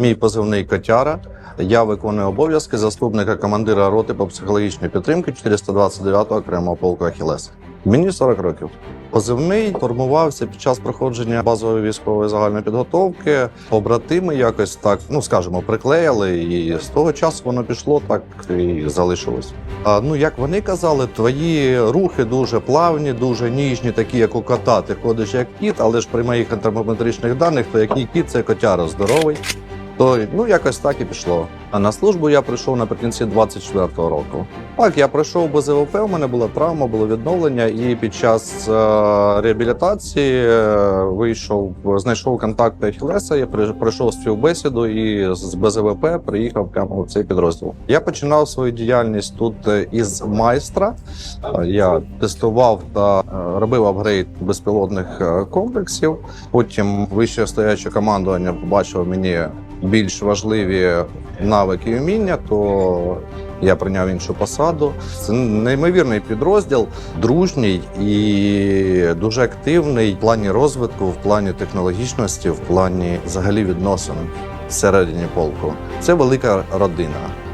Мій позивний котяра. Я виконую обов'язки заступника командира роти по психологічній підтримці 429-го окремого полку Ахілес. Мені 40 років. Позивний формувався під час проходження базової військової загальної підготовки. Побратими якось так, ну скажімо, приклеїли, і з того часу воно пішло, так і залишилось. А, ну як вони казали, твої рухи дуже плавні, дуже ніжні, такі як у кота. Ти ходиш як кіт, але ж при моїх антропометричних даних, то який кіт це котяра здоровий. То ну якось так і пішло. А на службу я прийшов наприкінці 24-го року. Так, я пройшов без ІВП, у мене була травма, було відновлення, і під час е, реабілітації е, вийшов, знайшов контакти Ахілеса, я пройшов співбесіду і з БЗВП приїхав прямо в цей підрозділ. Я починав свою діяльність тут е, із майстра. Е, Я тестував та е, робив апгрейд безпілотних комплексів. Потім вище стояче командування побачило мені більш важливі навики і вміння, то я прийняв іншу посаду. Це неймовірний підрозділ, дружній і дуже активний в плані розвитку, в плані технологічності, в плані взагалі відносин всередині полку. Це велика родина.